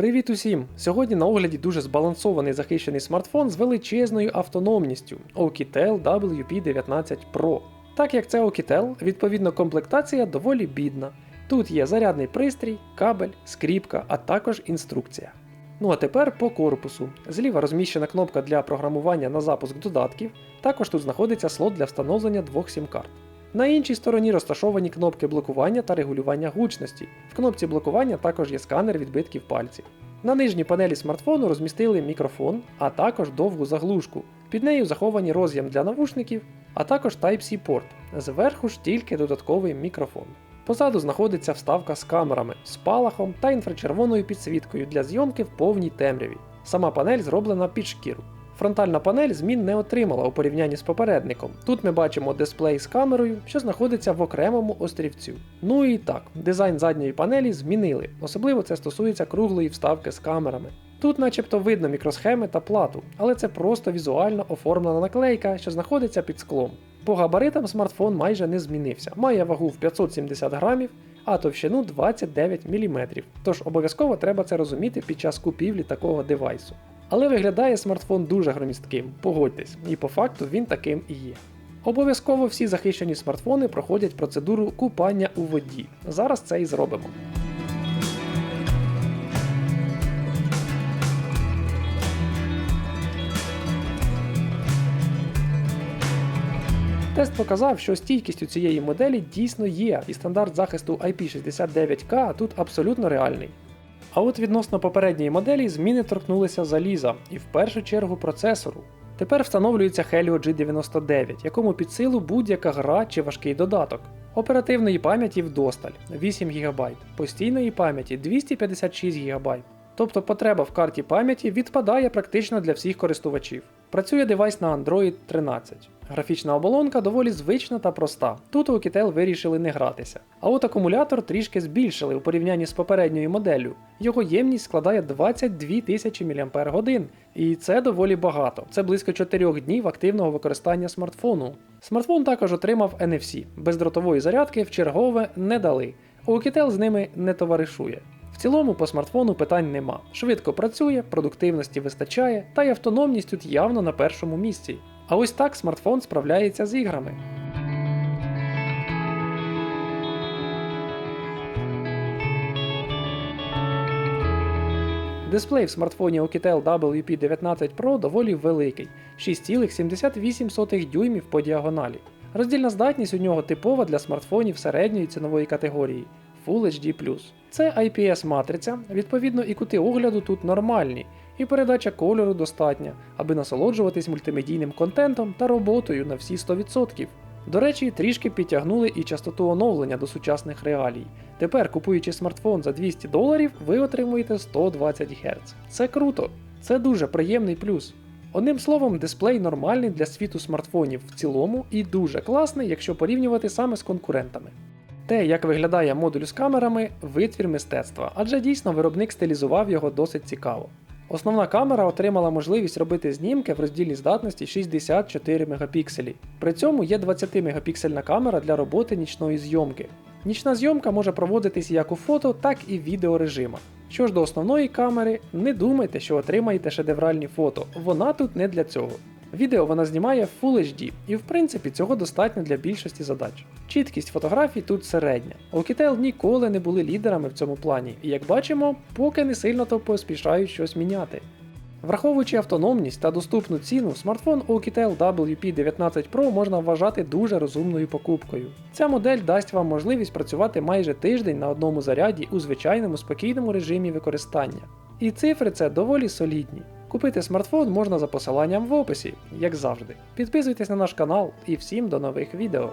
Привіт усім! Сьогодні на огляді дуже збалансований захищений смартфон з величезною автономністю Oukitel WP19 Pro. Так як це Oukitel, відповідно комплектація доволі бідна. Тут є зарядний пристрій, кабель, скріпка, а також інструкція. Ну а тепер по корпусу. Зліва розміщена кнопка для програмування на запуск додатків, також тут знаходиться слот для встановлення двох сім-карт. На іншій стороні розташовані кнопки блокування та регулювання гучності. В кнопці блокування також є сканер відбитків пальців. На нижній панелі смартфону розмістили мікрофон, а також довгу заглушку. Під нею заховані роз'єм для навушників, а також Type-C порт. Зверху ж тільки додатковий мікрофон. Позаду знаходиться вставка з камерами, спалахом та інфрачервоною підсвіткою для зйомки в повній темряві. Сама панель зроблена під шкіру. Фронтальна панель змін не отримала у порівнянні з попередником. Тут ми бачимо дисплей з камерою, що знаходиться в окремому острівцю. Ну і так, дизайн задньої панелі змінили, особливо це стосується круглої вставки з камерами. Тут начебто видно мікросхеми та плату, але це просто візуально оформлена наклейка, що знаходиться під склом. По габаритам смартфон майже не змінився, має вагу в 570 грамів, а товщину 29 мм. Тож обов'язково треба це розуміти під час купівлі такого девайсу. Але виглядає смартфон дуже громістким, погодьтесь, і по факту він таким і є. Обов'язково всі захищені смартфони проходять процедуру купання у воді. Зараз це і зробимо. Тест показав, що стійкість у цієї моделі дійсно є, і стандарт захисту IP69K тут абсолютно реальний. А от відносно попередньої моделі зміни торкнулися заліза і в першу чергу процесору. Тепер встановлюється Helio G99, якому під силу будь-яка гра чи важкий додаток. Оперативної пам'яті вдосталь 8 ГБ, постійної пам'яті 256 ГБ. Тобто потреба в карті пам'яті відпадає практично для всіх користувачів. Працює девайс на Android 13. Графічна оболонка доволі звична та проста. Тут у Oukitel вирішили не гратися. А от акумулятор трішки збільшили у порівнянні з попередньою моделлю. Його ємність складає 22 тисячі мАч, і це доволі багато. Це близько 4 днів активного використання смартфону. Смартфон також отримав NFC. Бездротової зарядки в чергове не дали. Oukitel з ними не товаришує. Цілому по смартфону питань нема. Швидко працює, продуктивності вистачає, та й автономність тут явно на першому місці. А ось так смартфон справляється з іграми. Дисплей в смартфоні Oukitel WP19 Pro доволі великий 6,78 дюймів по діагоналі. Роздільна здатність у нього типова для смартфонів середньої цінової категорії Full HD. Це IPS-матриця, відповідно, і кути огляду тут нормальні, і передача кольору достатня, аби насолоджуватись мультимедійним контентом та роботою на всі 100%. До речі, трішки підтягнули і частоту оновлення до сучасних реалій. Тепер, купуючи смартфон за 200 доларів, ви отримуєте 120 Гц. Це круто, це дуже приємний плюс. Одним словом, дисплей нормальний для світу смартфонів в цілому і дуже класний, якщо порівнювати саме з конкурентами. Те, як виглядає модуль з камерами, витвір мистецтва, адже дійсно виробник стилізував його досить цікаво. Основна камера отримала можливість робити знімки в роздільній здатності 64 мегапікселі. При цьому є 20 мегапіксельна камера для роботи нічної зйомки. Нічна зйомка може проводитись як у фото, так і в відеорежимах. Що ж до основної камери, не думайте, що отримаєте шедевральні фото, вона тут не для цього. Відео вона знімає в Full HD, і в принципі цього достатньо для більшості задач. Чіткість фотографій тут середня. Oukitel ніколи не були лідерами в цьому плані, і як бачимо, поки не сильно то поспішають щось міняти. Враховуючи автономність та доступну ціну, смартфон Oukitel WP19 Pro можна вважати дуже розумною покупкою. Ця модель дасть вам можливість працювати майже тиждень на одному заряді у звичайному спокійному режимі використання. І цифри це доволі солідні. Купити смартфон можна за посиланням в описі, як завжди. Підписуйтесь на наш канал і всім до нових відео.